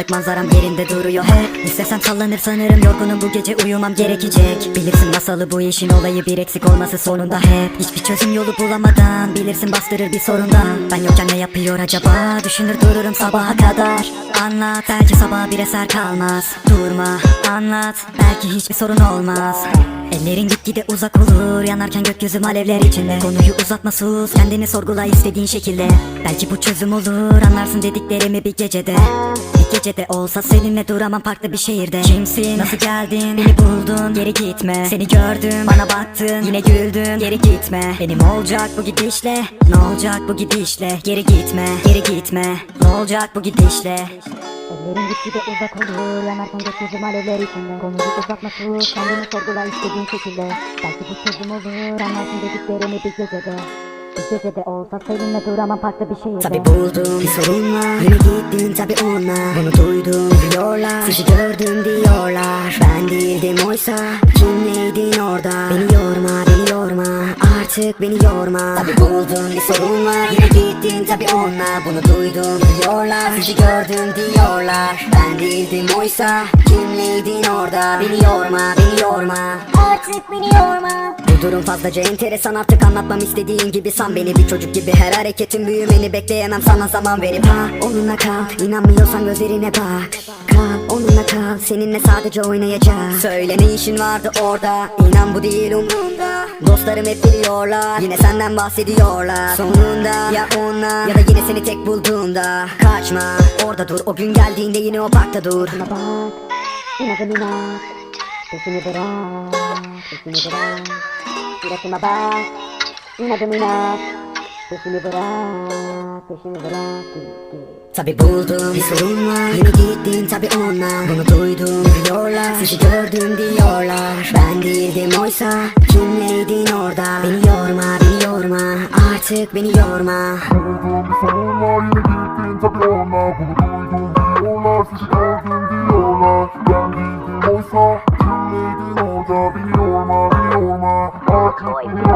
Karanlık manzaram yerinde duruyor. Hep İstesem sallanır sanırım yorgunum. Bu gece uyumam gerekecek. Bilirsin masalı bu işin olayı. Bir eksik olması sonunda hep Hiçbir çözüm yolu bulamadan bilirsin bastırır bir sorundan. Ben yokken ne yapıyor acaba? Düşünür dururum sabaha kadar. Anlat belki sabah bir eser kalmaz. Durma anlat belki hiçbir sorun olmaz. Ellerin gitgide uzak olur Yanarken gökyüzüm alevler içinde. Konuyu uzatma sus Kendini sorgula istediğin şekilde. Belki bu çözüm olur Anlarsın dediklerimi bir gecede Bir gecede olsa seninle duramam farklı bir şehirde. Kimsin nasıl geldin beni buldun Geri gitme. Seni gördüm bana baktın Yine güldün geri gitme. Benim olacak bu gidişle Ne olacak bu gidişle? Geri gitme geri gitme Ne olacak bu gidişle? Ellerin gitgide uzak olur Yanarken gökyüzüm alevler içinde. Konuyu uzatma sus Kendini sorgula istediğin şekilde. Belki bu çözüm olur Anlarsın dediklerimi bir gecede gecede olsa seninle duramam farklı bir şehirde Tabi buldum bir sorun var Yine gittin tabi onunla. Bunu duydum diyorlar Sizi gördüm diyorlar. Ben değildim oysa Kim neydin orada? Beni yorma beni yorma Artık beni yorma. Tabi buldum bir sorun var Yine gittin tabi onunla. Bunu duydum diyorlar Sizi gördüm diyorlar. Ben değildim oysa Kim neydin orada? Beni yorma beni yorma Artık beni Bu durum fazlaca enteresan. Artık anlatmam istediğin gibi san beni. Bir çocuk gibi her hareketin büyümeni bekleyemem. Sana zaman verip ha Onunla kal. İnanmıyorsan gözlerine bak. Kal onunla kal. Seninle sadece oynayacağım. Söyle ne işin vardı orada? İnan bu değil umurumda Dostlarım hep biliyorlar. Yine senden bahsediyorlar. Sonunda ya onunla ya da yine seni tek bulduğumda. Kaçma orada dur. O gün geldiğinde yine o parkta dur. Bana bak inadın inat Peşini bırak Peşini bırak Suratıma bak İnadım inat Peşini bırak Peşini bırak Tabi buldum bir sorun var Yine gittin tabi onunla Bunu duydum diyorlar Sizi gördüm diyorlar. Ben değildim oysa. Kim neydin orada. Beni yorma beni yorma. Artık beni yorma. Duydum bir sorun var yine gittin tabi ona Bunu duydum diyorlar sizi gördüm diyorlar. Ben değildim oysa kim neydin orada Beni yorma beni yorma artık beni yorma